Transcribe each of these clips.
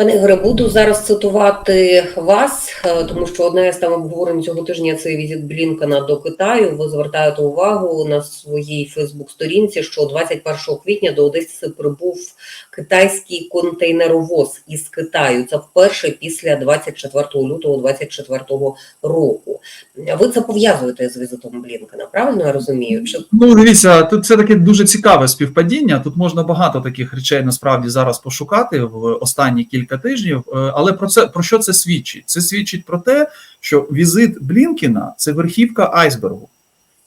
Пане Ігоре, буду зараз цитувати вас, е, тому що одне з там обговорень цього тижня це візит Блінкена до Китаю. Ви звертаєте увагу на своїй Фейсбук-сторінці, що 21 квітня до Одеси прибув китайський контейнеровоз із Китаю. Це вперше після 24 лютого 24 року. Ви це пов'язуєте з візитом Блінкена, правильно я розумію? Чи Ну, дивіться, тут це таке дуже цікаве співпадіння. Тут можна багато таких речей насправді зараз пошукати в останні кілька тижнів. Е, Але про це про що це свідчить? Це свідчить про те, що візит Блінкіна це верхівка айсбергу.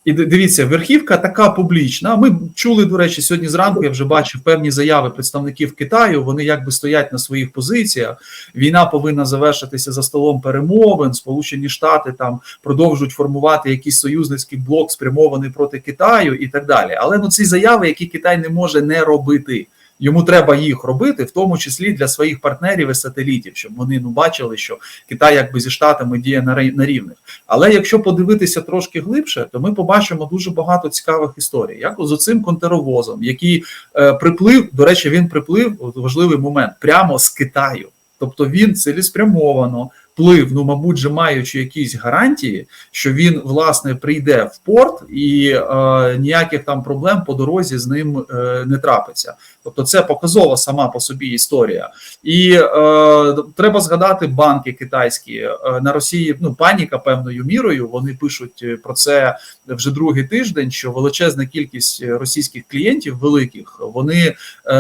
І дивіться, верхівка така публічна. Ми чули, до речі, сьогодні зранку. Я вже бачив певні заяви представників Китаю. Вони якби стоять на своїх позиціях. Війна повинна завершитися за столом перемовин. Сполучені Штати там продовжують формувати якийсь союзницький блок, спрямований проти Китаю, і так далі. Але ну ці заяви, які Китай не може не робити. Йому треба їх робити, в тому числі для своїх партнерів і сателітів, щоб вони ну бачили, що Китай якби зі штатами діє на рівних. Але якщо подивитися трошки глибше, то ми побачимо дуже багато цікавих історій, як з оцим контеровозом, який е, приплив. До речі, він приплив важливий момент прямо з Китаю. Тобто він цілеспрямовано плив, ну мабуть, же маючи якісь гарантії, що він власне прийде в порт і е, ніяких там проблем по дорозі з ним е, не трапиться. Тобто, це показова сама по собі історія. І е, треба згадати банки китайські е, на Росії. Ну паніка певною мірою. Вони пишуть е, про це вже другий тиждень. Що величезна кількість російських клієнтів великих вони е,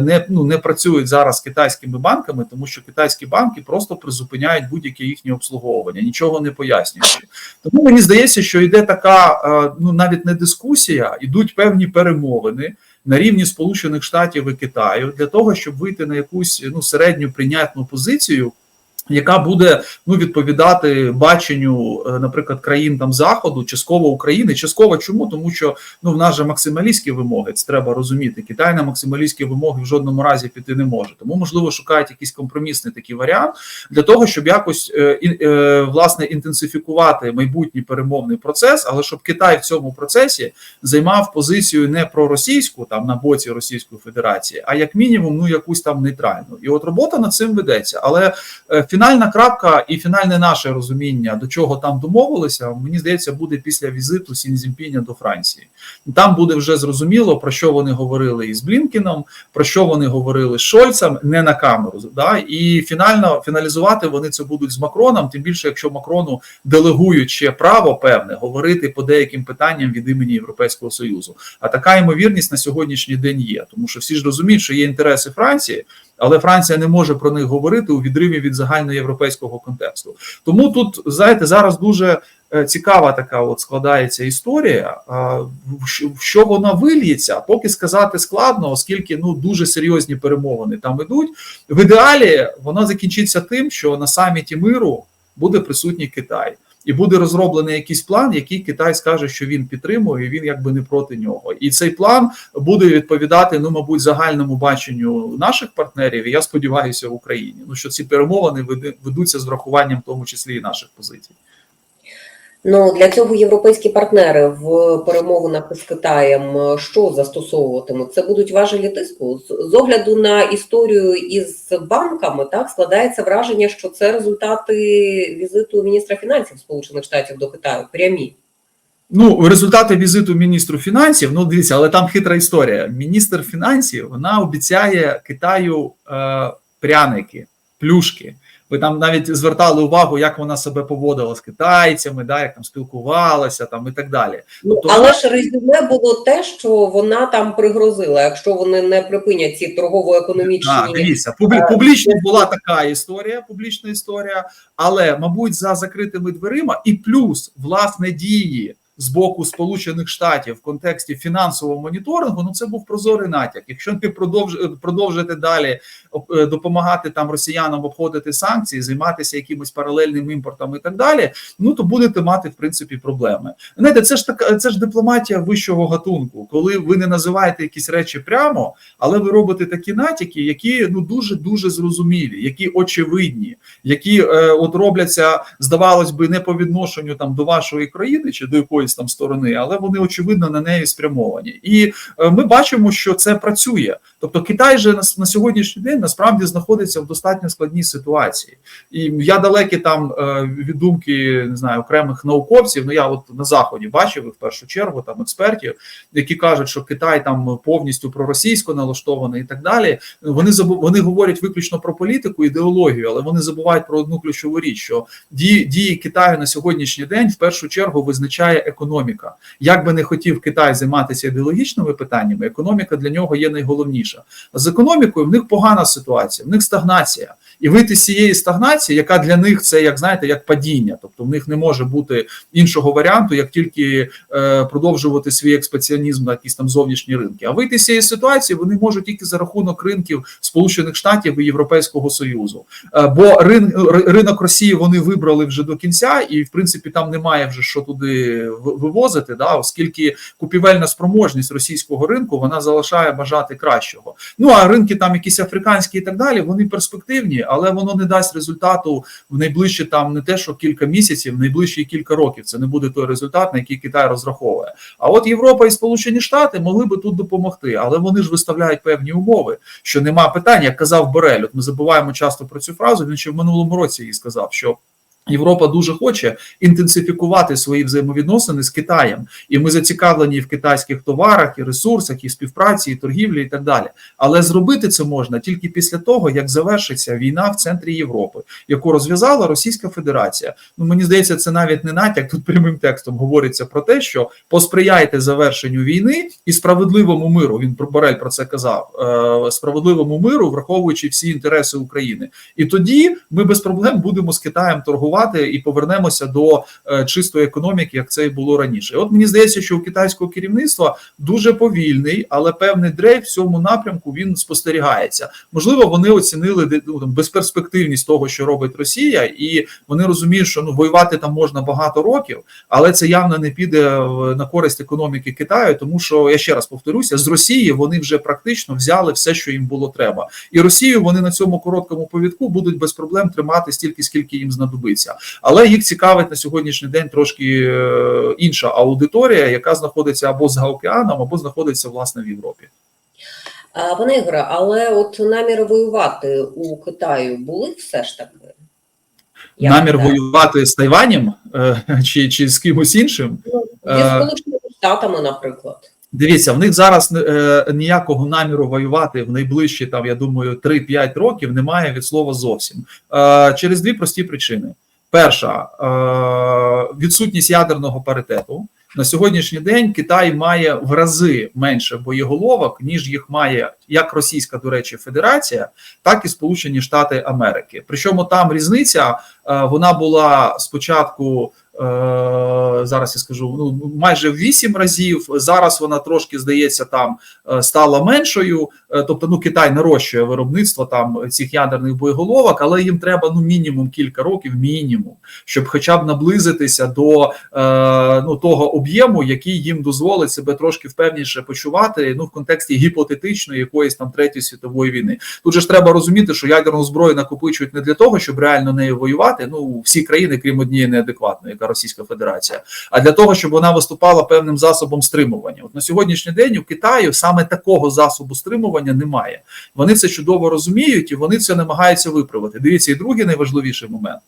не ну не працюють зараз з китайськими банками, тому що китайські банки просто призупиняють будь-яке їхнє обслуговування, нічого не пояснюючи. Тому мені здається, що йде така е, ну навіть не дискусія, ідуть певні перемовини на рівні Сполучених Штатів і Китаю для того, щоб вийти на якусь ну середню прийнятну позицію. Яка буде ну відповідати баченню, е, наприклад, країн там заходу, частково України, частково чому? Тому що ну в нас же максималістські вимоги, це треба розуміти. Китай на максималістські вимоги в жодному разі піти не може. Тому можливо шукають якийсь компромісний такий варіант для того, щоб якось е, е, власне інтенсифікувати майбутній перемовний процес, але щоб Китай в цьому процесі займав позицію не проросійську там на боці Російської Федерації, а як мінімум, ну якусь там нейтральну. І от робота над цим ведеться. Але е, фінальна крапка і фінальне наше розуміння, до чого там домовилися, мені здається, буде після візиту Сінзімпіня до Франції. Там буде вже зрозуміло про що вони говорили із Блінкіном, про що вони говорили з Шольцем, не на камеру. Да? І фінально фіналізувати вони це будуть з Макроном. Тим більше, якщо Макрону делегують ще право певне говорити по деяким питанням від імені Європейського союзу. А така ймовірність на сьогоднішній день є, тому що всі ж розуміють, що є інтереси Франції. Але Франція не може про них говорити у відриві від загальноєвропейського контексту. Тому тут знаєте, зараз дуже е, цікава така от складається історія. В що вона вильється, поки сказати складно, оскільки ну дуже серйозні перемовини там ідуть. В ідеалі вона закінчиться тим, що на саміті миру буде присутній Китай. І буде розроблений якийсь план, який Китай скаже, що він підтримує, і він якби не проти нього. І цей план буде відповідати, ну мабуть, загальному баченню наших партнерів. І я сподіваюся, в Україні. Ну що ці перемовини ведуться з врахуванням, в тому числі і наших позицій. Ну для цього європейські партнери в перемовинах із Китаєм е, що застосовуватимуть? Це будуть важелі тиску з з огляду на історію із банками. Так складається враження, що це результати візиту міністра фінансів Сполучених Штатів до Китаю. Прямі Ну, результати візиту міністру фінансів. Ну, дивіться, але там хитра історія. Міністр фінансів вона обіцяє Китаю е, пряники, плюшки. Ви там навіть звертали увагу, як вона себе поводила з китайцями, да, як там спілкувалася, там і так далі. ну Тобто але ж резюме було те, що вона там пригрозила, якщо вони не припинять ці торгово-економічні Так, дивіться, публі, публічно була така історія, публічна історія, але, мабуть, за закритими дверима, і плюс власне дії з боку Сполучених Штатів в контексті фінансового моніторингу, ну це був прозорий натяк. Якщо ви продовж, продовжите далі е, допомагати там росіянам обходити санкції, займатися якимось паралельним імпортом і так далі, ну то будете мати в принципі проблеми. Знаєте, це ж така, це ж дипломатія вищого гатунку, коли ви не називаєте якісь речі прямо, але ви робите такі натяки, які ну дуже дуже зрозумілі, які очевидні, які е, от робляться, здавалось би, не по відношенню там до вашої країни чи до якоїсь якоїсь там сторони, але вони очевидно на неї спрямовані. І е, ми бачимо, що це працює. Тобто Китай же на, на сьогоднішній день насправді знаходиться в достатньо складній ситуації. І я далекий там е, від думки не знаю окремих науковців. Ну я от на заході бачив в першу чергу там експертів, які кажуть, що Китай там повністю проросійсько налаштований і так далі. Вони забу- вони говорять виключно про політику, ідеологію, але вони забувають про одну ключову річ: що дії, дії Китаю на сьогоднішній день в першу чергу визначає економіка. Як би не хотів Китай займатися ідеологічними питаннями, економіка для нього є найголовніша. З економікою в них погана ситуація, в них стагнація. І вийти з цієї стагнації, яка для них це як знаєте, як падіння, тобто в них не може бути іншого варіанту, як тільки е, продовжувати свій експансіонізм на якісь там зовнішні ринки. А вийти з цієї ситуації вони можуть тільки за рахунок ринків Сполучених Штатів і Європейського Союзу. Е, бо рин, ринок Росії вони вибрали вже до кінця, і в принципі там немає вже що туди вивозити, да, оскільки купівельна спроможність російського ринку вона залишає бажати кращого. Ну а ринки там якісь африканські і так далі, вони перспективні, але воно не дасть результату в найближчі там не те, що кілька місяців, в найближчі кілька років. Це не буде той результат, на який Китай розраховує. А от Європа і Сполучені Штати могли би тут допомогти, але вони ж виставляють певні умови, що нема питань, як казав Борель. От ми забуваємо часто про цю фразу. Він ще в минулому році її сказав, що. Європа дуже хоче інтенсифікувати свої взаємовідносини з Китаєм, і ми зацікавлені в китайських товарах і ресурсах, і співпраці, і торгівлі, і так далі. Але зробити це можна тільки після того, як завершиться війна в центрі Європи, яку розв'язала Російська Федерація. Ну мені здається, це навіть не натяк. Тут прямим текстом говориться про те, що посприяйте завершенню війни і справедливому миру. Він про Борель про це казав. е, Справедливому миру, враховуючи всі інтереси України. І тоді ми без проблем будемо з Китаєм торгувати і повернемося до е, чистої економіки, як це і було раніше. От мені здається, що у китайського керівництва дуже повільний, але певний дрейф в цьому напрямку він спостерігається. Можливо, вони оцінили ну, там, безперспективність того, що робить Росія, і вони розуміють, що ну воювати там можна багато років, але це явно не піде на користь економіки Китаю, тому що я ще раз повторюся, з Росії вони вже практично взяли все, що їм було треба, і Росію вони на цьому короткому повідку будуть без проблем тримати стільки, скільки їм знадобиться. Але їх цікавить на сьогоднішній день трошки е, інша аудиторія, яка знаходиться або за океаном, або знаходиться власне в Європі. Пане Ігоре, але от наміри воювати у Китаю були все ж таки? Як Намір так? воювати з Тайванем е, чи, чи з кимось іншим. Ну, зі Е, Сполученими Штатами, наприклад. Дивіться, в них зараз е, ніякого наміру воювати в найближчі там, я думаю, 3-5 років немає від слова зовсім. Е, через дві прості причини: перша е, відсутність ядерного паритету. На сьогоднішній день Китай має в рази менше боєголовок, ніж їх має як Російська, до речі, Федерація, так і Сполучені Штати Америки. Причому там різниця е, вона була спочатку. Е, Зараз я скажу ну майже в вісім разів. Зараз вона трошки здається там е, стала меншою. Е, Тобто, ну Китай нарощує виробництво там цих ядерних боєголовок, але їм треба ну мінімум кілька років, мінімум, щоб хоча б наблизитися до ну того об'єму, який їм дозволить себе трошки впевніше почувати. Ну в контексті гіпотетичної якоїсь там третьої світової війни. Тут же ж треба розуміти, що ядерну зброю накопичують не для того, щоб реально нею воювати. Ну всі країни, крім однієї неадекватної, яка Російська Федерація, а для того, щоб вона виступала певним засобом стримування. От на сьогоднішній день у Китаю саме такого засобу стримування немає. Вони це чудово розуміють і вони це намагаються виправити. Дивіться, і другий найважливіший момент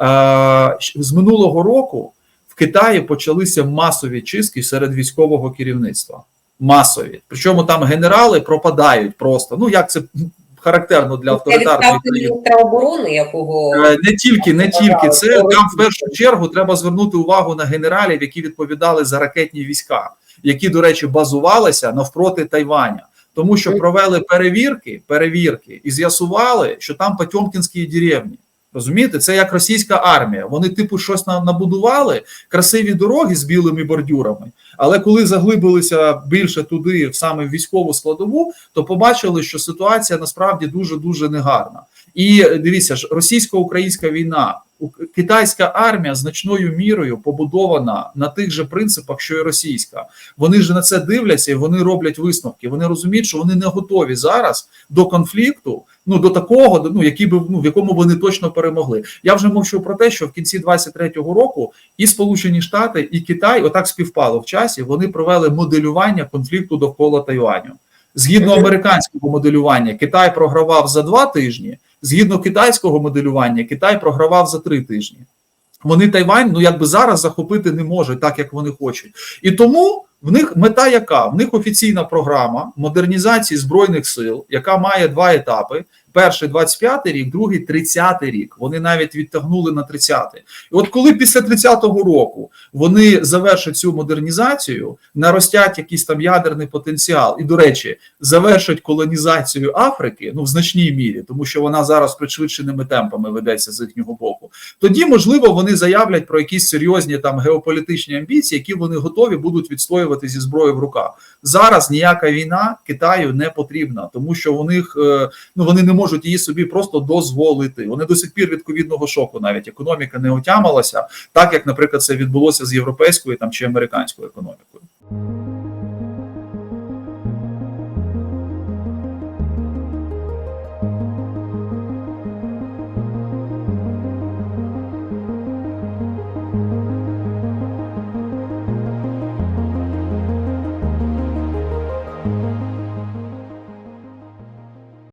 Е, з минулого року. В Китаї почалися масові чистки серед військового керівництва. Масові. Причому там генерали пропадають просто. Ну як це характерно для авторитарної країни. міністра оборони, якого Е, Не тільки, не тільки. Це там в першу чергу треба звернути увагу на генералів, які відповідали за ракетні війська, які, до речі, базувалися навпроти Тайваня, тому що провели перевірки, перевірки і з'ясували, що там Потьомкінські деревні. Розумієте, це як російська армія. Вони, типу, щось на- набудували, красиві дороги з білими бордюрами. Але коли заглибилися більше туди, в саме військову складову, то побачили, що ситуація насправді дуже дуже негарна. І дивіться ж, російсько-українська війна Китайська армія значною мірою побудована на тих же принципах, що і російська. Вони ж на це дивляться і вони роблять висновки. Вони розуміють, що вони не готові зараз до конфлікту, ну до такого, ну який би ну в якому вони точно перемогли. Я вже мовчу про те, що в кінці 23-го року і Сполучені Штати, і Китай отак співпало в часі. Вони провели моделювання конфлікту довкола Тайваню. Згідно американського моделювання, Китай програвав за два тижні. Згідно китайського моделювання, Китай програвав за три тижні. Вони Тайвань, ну якби зараз захопити не можуть, так як вони хочуть. І тому в них мета яка? В них офіційна програма модернізації збройних сил, яка має два етапи: перший 25-й рік, другий 30-й рік. Вони навіть відтягнули на 30-й. І от коли після 30-го року вони завершать цю модернізацію, наростять якийсь там ядерний потенціал, і до речі, завершать колонізацію Африки, ну в значній мірі, тому що вона зараз пришвидшеними темпами ведеться з їхнього боку. Тоді, можливо, вони заявлять про якісь серйозні там геополітичні амбіції, які вони готові будуть відстоювати зі зброєю в руках. Зараз ніяка війна Китаю не потрібна, тому що у них е, ну вони не можуть її собі просто дозволити. Вони до сих пір від ковідного шоку навіть економіка не отямилася, так як, наприклад, це відбулося з європейською там чи американською економікою.